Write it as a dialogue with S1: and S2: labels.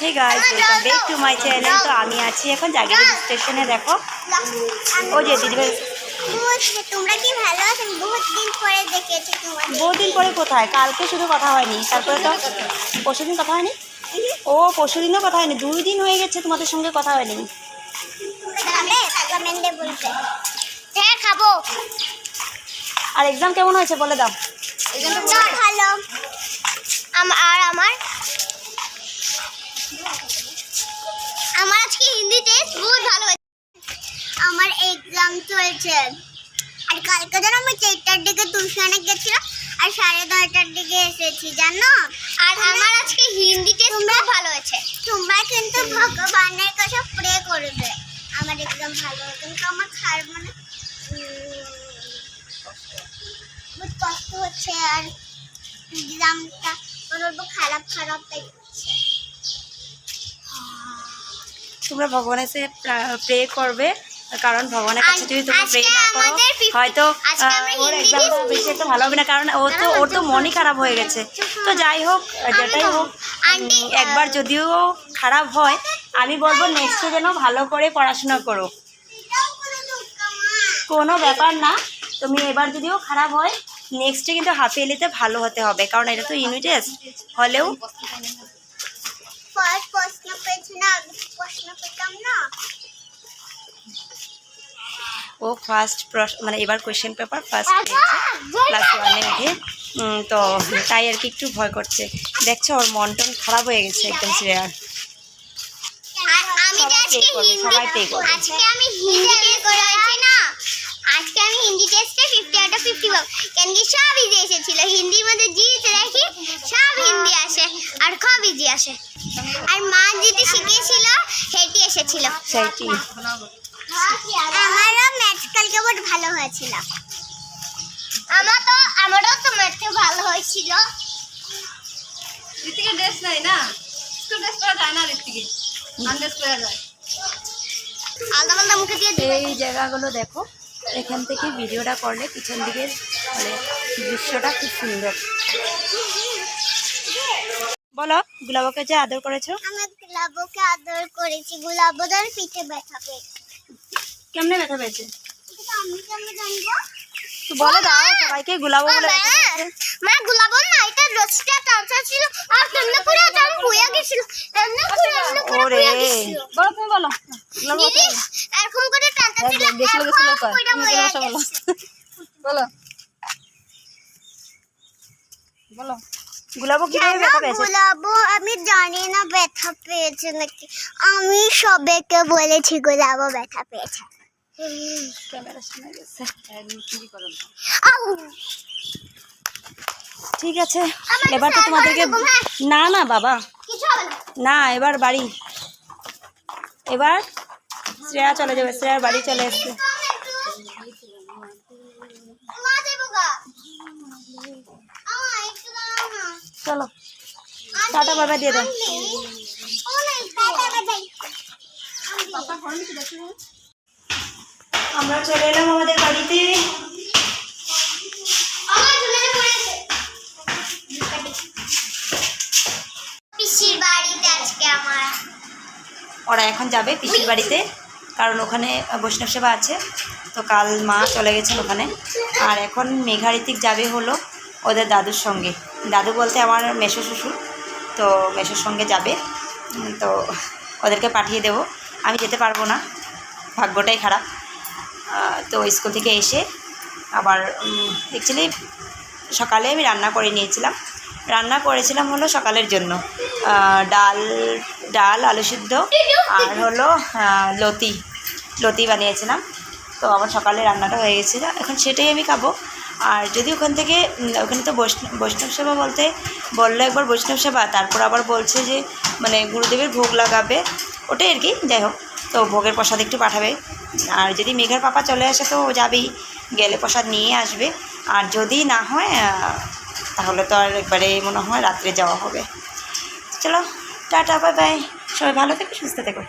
S1: Hey guys welcome back to my channel তো আমি আছি এখন জাগিরি স্টেশনে দেখো। ও যে দিদিভাই
S2: বহুত- তোমরা কি ভালো আছেন বহুত দিন পরে দেখেছি তোমাদের।
S1: বহুদিন পরে কোথায়? কালকে শুধু কথা হয়নি। তারপরে তো পরশু দিন কথা হয়নি? ও পরশু দিনও কথা হয়নি। দুই দিন হয়ে গেছে তোমাদের সঙ্গে কথা হয়নি।
S2: হ্যাঁ খাব।
S1: আর এক্সাম কেমন হয়েছে বলে দাও।
S2: ভালো এক্সাম চলছে। আর কালকে যেন আমি চারটার দিকে টিউশনে গেছিলাম আর সাড়ে দশটার দিকে এসেছি জানো? আর আমার আজকে হিন্দি টেস্ট খুব ভালো হয়েছে। তোমরা কিন্তু ভগবানের কাছে প্রে করবে। আমার একদম ভালো হবে কিন্তু আমার খারাপ মানে বহুত কষ্ট হচ্ছে আর এক্সামটা বলব খারাপ খারাপ
S1: তোমরা ভগবানের সে প্রে করবে। কারণ ভগবানের কাছে যদি তোমরা প্রে না করো হয়তো ওর এক্সামটা বেশি একটা ভালো হবে না কারণ ও তো ওর তো মনই খারাপ হয়ে গেছে। তো যাই হোক যেটাই হোক একবার যদিও খারাপ হয় আমি বলব নেক্সটে যেন ভালো করে পড়াশোনা করো। কোনো ব্যাপার না তুমি এবার যদিও খারাপ হয় নেক্সটে কিন্তু হাফ ইয়ারলিতে ভালো হতে হবে কারণ এটা তো ইউনিট টেস্ট হলেও
S2: প্রশ্ন প্রশ্ন পেতাম না।
S1: ও ফার্স্ট মানে এবার কোয়েশ্চেন পেপার ফার্স্ট পেয়েছে ক্লাস ওয়ানে উঠে তো তাই আর কি একটু ভয় করছে। দেখছ ওর মন টন খারাপ হয়ে গেছে একদম সিরিয়ার
S2: আর আমি যে
S1: সবাই
S2: আজকে
S1: করবে,
S2: আমি হিন্দি করেছি না। আজকে আমি হিন্দি টেস্টে ফিফটি আউট অফ ফিফটি পাবো। কেন কি সব ইজি এসেছিল। হিন্দির মধ্যে জিত সব হিন্দি আসে আর খুব ইজি আসে। আর মা যেটি শিখিয়েছিল সেটি এসেছিল।
S1: সেইটি।
S2: আমারও বহুত ভালো হয়েছিল। আমার তো আমারও তো ম্যাথে ভালো হয়েছিল।
S3: ঋতিকের ড্রেস নাই না? স্কুল ড্রেস পরা যায় না ঋতিকে আনড্রেস পরা যায়।
S2: আলাদা আলাদা মুখে দিয়ে
S1: এই জায়গাগুলো দেখো। এখান থেকে ভিডিওটা করলে পিছন দিকের মানে দৃশ্যটা খুব সুন্দর। বলো গুলাবকে যে আদর করেছ?
S2: আমি গুলাবকে আদর করেছি। গুলাবদার পিঠে ব্যথা পেয়েছি।
S1: কেমনে ব্যথা পেয়েছে? বলে দাও সবাইকে গুলাবো বলে
S2: মা,
S1: ব্যথা পেয়েছে।
S2: মা গুলাবো না এটা রসটা টানটা ছিল আর কেমনে করে এটা আমি গেছিল। এমনি করে এমনি করে
S1: ওরে।
S2: গেছিল।
S1: বলো তুমি বলো।
S2: দিদি এরকম করে টানটা ছিল
S3: গেছিল, গেছিল তো।
S2: এরকম করে
S3: তুমি
S2: পুয়া
S3: বসো, বলো। বলো। বলো।
S1: গুলাবো কীভাবে ব্যথা পেয়েছে?
S2: গুলাবো আমি জানি না ব্যথা পেয়েছে নাকি। আমি সবাইকে বলেছি গুলাবো ব্যথা পেয়েছে। আউ!
S1: ঠিক আছে এবার তো তোমাদেরকে
S2: হ্যাঁ।
S1: না না বাবা।
S2: না।
S1: এবার বাড়ি। এবার শ্রেয়া চলে যাবে শ্রেয়ার বাড়ি চলে এসছে। চলো টাটা বাবা দিয়ে দাও। আমরা চলে এলাম আমাদের বাড়িতে। ওরা এখন যাবে পিসির বাড়িতে কারণ ওখানে বৈষ্ণব সেবা আছে। তো কাল মা চলে গেছেন ওখানে। আর এখন মেঘারিতিক যাবে হলো ওদের দাদুর সঙ্গে। দাদু বলতে আমার মেসো শ্বশুর তো মেসোর সঙ্গে যাবে। তো ওদেরকে পাঠিয়ে দেব। আমি যেতে পারব না। ভাগ্যটাই খারাপ। তো স্কুল থেকে এসে আবার অ্যাকচুয়ালি সকালে আমি রান্না করে নিয়েছিলাম। রান্না করেছিলাম হলো সকালের জন্য। ডাল ডাল, আলু সিদ্ধ আর হলো লতি লতি বানিয়েছিলাম। তো আমার সকালে রান্নাটা হয়ে গেছিল। এখন সেটাই আমি খাব। আর যদি ওখান থেকে ওখানে তো বৈষ্ণব বৈষ্ণব সেবা বলতে, বলল একবার বৈষ্ণব সেবা, তারপর আবার বলছে যে মানে গুরুদেবের ভোগ লাগাবে। ওটাই আর কি, যাই হোক। তো ভোগের প্রসাদ একটু পাঠাবে। আর যদি মেঘের পাপা চলে আসে তো যাবেই, গেলে প্রসাদ নিয়ে আসবে। আর যদি না হয় তাহলে তো আর একবারে মনে হয় রাত্রে যাওয়া হবে। চলো, টাটা বাই বাই সবাই ভালো থেকো, সুস্থ থেকো।